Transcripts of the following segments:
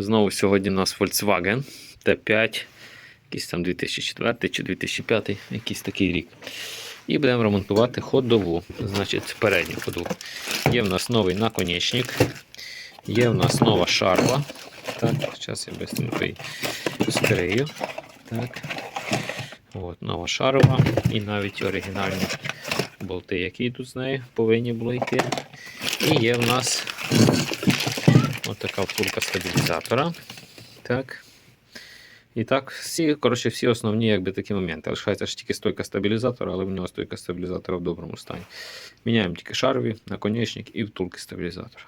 Знову сьогодні у нас Volkswagen T5, якийсь там 2004 чи 2005, якийсь такий рік. І будемо ремонтувати ходову, значить передню ходову. Є в нас новий наконечник, є в нас нова шарва. Так, зараз я її скрию. Так. От, нова шарова і навіть оригінальні болти, які тут з нею повинні були йти. І є в нас отака втулка стабілізатора. Так. І так, всі, коротше, всі основні якби, такі моменти. Лишається ж тільки стойка стабілізатора, але в нього стойка стабілізатора в доброму стані. Міняємо тільки шарові, наконечник і втулки стабілізатора.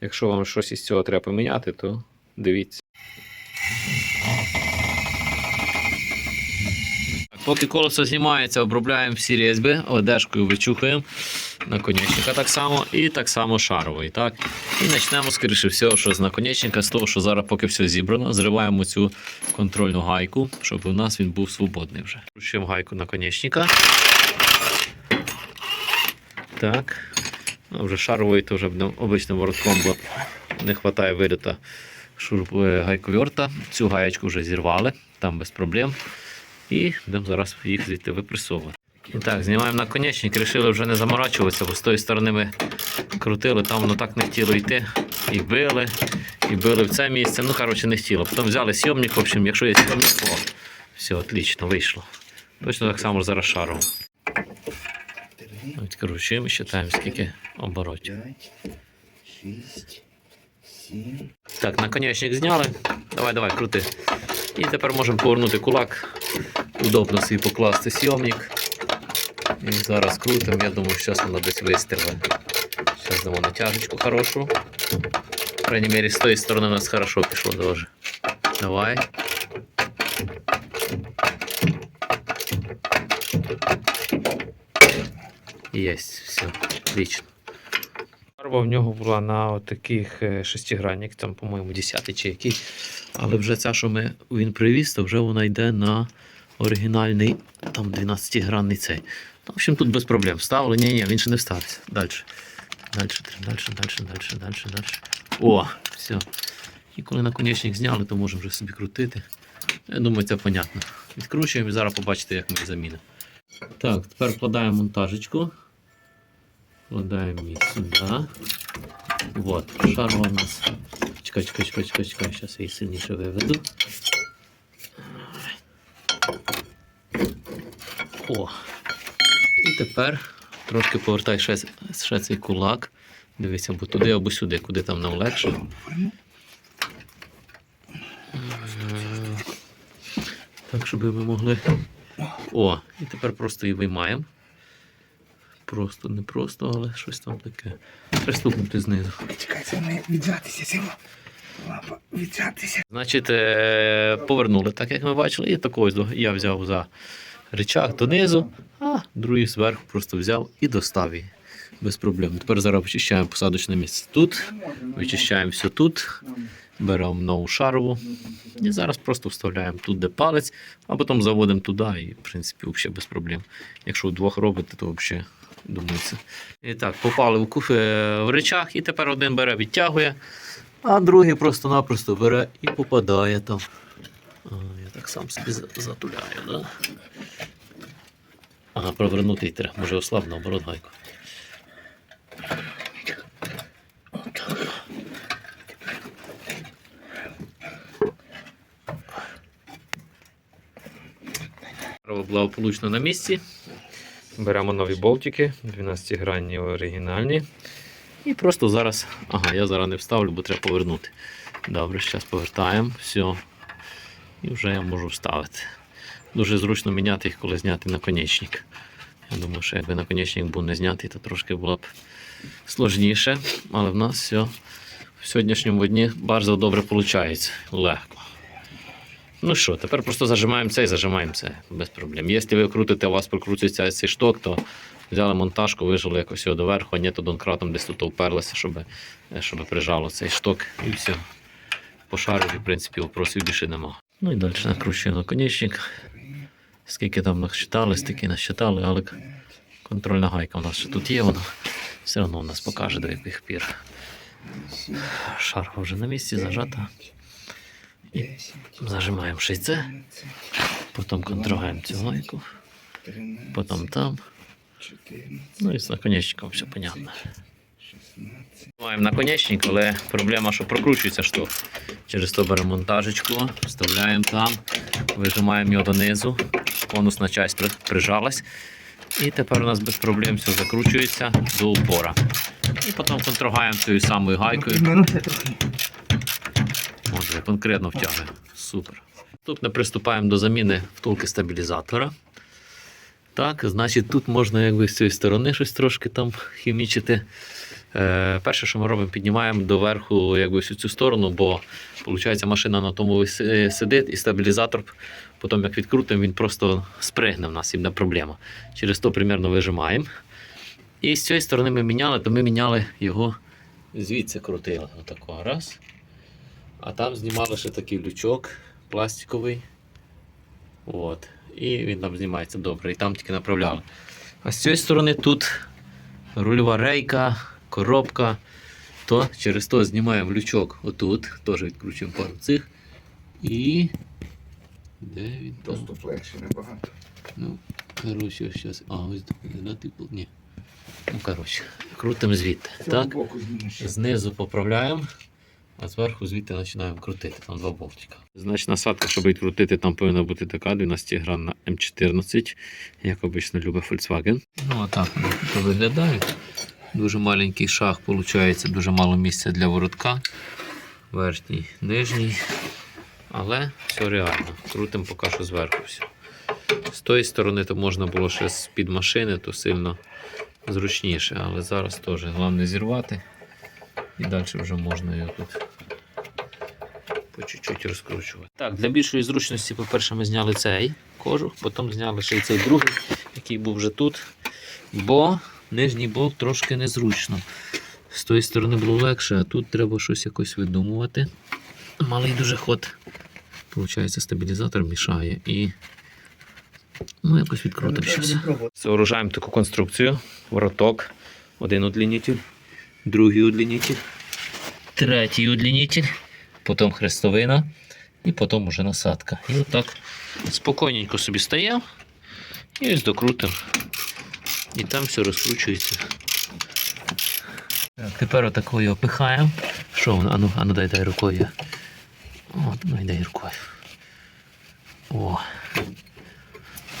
Якщо вам щось із цього треба поміняти, то дивіться. Поки колесо знімається, обробляємо всі різьби, одежкою вичухаємо наконечника так само і так само шаровий. Так? І почнемо, скоріше всього, що з наконечника, з того, що зараз поки все зібрано, зриваємо цю контрольну гайку, щоб у нас він був свободний вже. Кручуємо гайку наконечника. Так. А вже шаровий то вже обичним воротком, бо не вистачає виліта гайковерта. Цю гаєчку вже зірвали, там без проблем. І будемо зараз їх звідти випресовувати. І так, знімаємо наконечник, рішили вже не заморачуватися, бо з тої сторони ми крутили, там воно так не хотіло йти. І били, і били в це місце. Ну, коротше, не хотіло. Потім взяли сйомник, в общем, якщо є сйомник, о, все, отлично, вийшло. Точно так само зараз шаром. Ось кручуємо, считаємо, скільки оборотів. Так, наконечник зняли. Давай, давай, крути. І тепер можемо повернути кулак. Удобно собі покласти сйомник. І зараз крутимо. Я думаю, що зараз воно десь вистрілить. Зараз дамо натяжечку хорошу. По крайней з тої сторони у нас хорошо пішло дуже. Давай. Єсть, все, отлично. Фарба в нього була на таких шестигранник, там, по-моєму, 10 чи який. Але вже ця, що ми, він привіз, то вже вона йде на оригінальний там 12-гранний цей. Ну, в общем, тут без проблем. Вставили, ні, ні, він ще не вставиться. Далі. Далі, далі, далі, далі, далі, далі. О, все. І коли наконечник зняли, то можемо вже собі крутити. Я думаю, це понятно. Відкручуємо і зараз побачите, як ми їх замінимо. Так, тепер вкладаємо монтажечку. Вкладаємо її сюди. Вот, шарова у нас. Чекай, чекай, чекай, чекай, чекай. Зараз я її сильніше виведу. О. І тепер трошки повертай ще, ще цей кулак. Дивися, або туди, або сюди, куди там нам легше. Так, щоб ми могли. О, і тепер просто її виймаємо. Просто, не просто, але щось там таке. Приступнути знизу. Чекай, це має віджатися, Сімо. Лапа, віджатися. Значить, е, повернули, так як ми бачили, і такою до- я взяв за речах донизу, а другий зверху просто взяв і достав її. Без проблем. Тепер зараз вичищаємо посадочне місце тут, вичищаємо все тут, беремо нову шарову і зараз просто вставляємо тут, де палець, а потім заводимо туди і, в принципі, взагалі без проблем. Якщо вдвох робите, то взагалі думаю. І так, попали в куфи в речах, і тепер один бере, відтягує, а другий просто-напросто бере і попадає там. А, я так сам собі затуляю, да? Ага, провернути й треба, може ослаб, наоборот, гайку. Благополучно на місці. Беремо нові болтики, 12-гранні оригінальні. І просто зараз. Ага, я зараз не вставлю, бо треба повернути. Добре, зараз повертаємо. Все. І вже я можу вставити. Дуже зручно міняти їх, коли зняти наконечник. Я думаю, що якби наконечник був не знятий, то трошки було б сложніше. Але в нас все в сьогоднішньому дні дуже добре виходить. Легко. Ну що, тепер просто зажимаємо це і зажимаємо це без проблем. Якщо ви крутите, у вас прокрутиться цей шток, то взяли монтажку, вижили якось його доверху, а ні, то донкратом десь тут вперлося, щоб, щоб прижало цей шток і все. По шарові, в принципі, вопросів більше нема. Ну і далі накручуємо наконечник. Скільки там насчитали, стільки насчитали, але контрольна гайка у нас ще тут є, вона все одно у нас покаже до яких пір. Шарфа вже на місці зажата. 10, Зажимаємо ще й це, 11, потім контрогаємо цю гайку, потім там. Ну і з наконечником все понятно. 16. Маємо наконечник, але проблема, що прокручується шток. Через то беремо монтажечку, вставляємо там, вижимаємо його донизу, конусна часть прижалась. І тепер у нас без проблем все закручується до упора. І потім контрогаємо цією самою гайкою. Отже, конкретно втягує. Супер. Наступне приступаємо до заміни втулки стабілізатора. Так, значить, тут можна якби з цієї сторони щось трошки там хімічити. Е, перше, що ми робимо, піднімаємо доверху якби всю цю сторону, бо виходить, машина на тому сидить і стабілізатор, потім як відкрутимо, він просто спригне в нас, і не проблема. Через то примерно вижимаємо. І з цієї сторони ми міняли, то ми міняли його звідси крутили. Отако раз. А там знімали ще такий лючок пластиковий. От. І він там знімається добре. І там тільки направляли. А з цієї сторони тут рульова рейка, коробка. То через то знімаємо лючок отут. Теж відкручуємо пару цих. І. Де він там? Доступ легше набагато. Ну, коротше, щас. А, ось не типу. Ні. Ну, коротше, крутимо звідти. Так. Знизу поправляємо, а зверху звідти починаємо крутити. Там два болтика. Значить, насадка, щоб відкрутити, там повинна бути така 12 гранна М14, як обично любить Volkswagen. Ну, а так вони тут виглядають. Дуже маленький шаг, виходить, дуже мало місця для воротка. Верхній, нижній. Але все реально. Крутимо поки що зверху все. З тої сторони то можна було ще з-під машини, то сильно зручніше, але зараз теж головне зірвати. І далі вже можна його тут по чуть-чуть розкручувати. Так, для більшої зручності, по-перше, ми зняли цей кожух, потім зняли ще й цей другий, який був вже тут. Бо нижній болт трошки незручно. З тої сторони було легше, а тут треба щось якось видумувати. Малий дуже ход. Получається, стабілізатор мішає і ну, якось відкрутимо щось. Сооружаємо таку конструкцію. Вороток, один удлінитель, другий удлінитель, третій удлінитель, потім хрестовина і потім уже насадка. І отак спокійненько собі стояв і ось докрутив. І там все розкручується. Так, тепер отако його пихаємо. Що воно? Ану, ану дай дай рукою. От, ну дай рукою. О.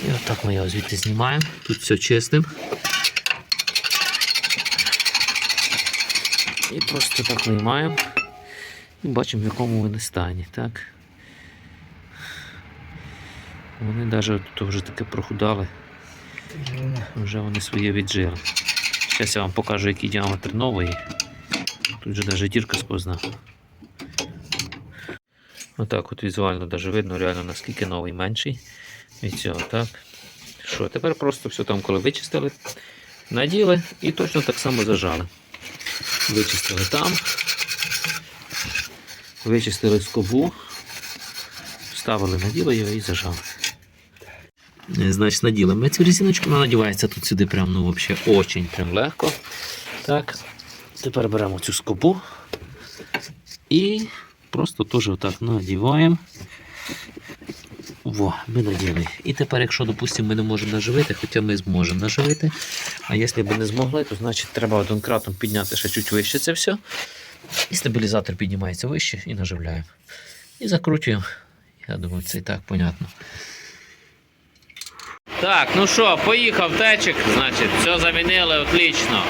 І отак ми його звідти знімаємо. Тут все чистим. І просто так виймаємо. І бачимо, в якому вони стані. Так? Вони навіть тут вже таке прохудали, вже вони своє віджили. Зараз я вам покажу, який діаметр новий. Тут же навіть дірка сквозна. Отак от візуально навіть видно реально наскільки новий менший від цього, так? Що, тепер просто все там, коли вичистили, наділи і точно так само зажали. Вичистили там, вичистили скобу, вставили, наділи його і зажали. Значить, наділи ми цю резиночку, вона надівається тут сюди прям, ну, взагалі, очень прям легко. Так. Тепер беремо цю скобу і просто теж отак надіваємо. Во, ми наділи. І тепер, якщо, допустимо, ми не можемо наживити, хоча ми зможемо наживити. А якщо б не змогли, то значить треба однократно підняти ще чуть вище це все. І стабілізатор піднімається вище і наживляємо. І закручуємо. Я думаю, це і так понятно. Так, ну що, поїхав течик, значить, все замінили, отлично.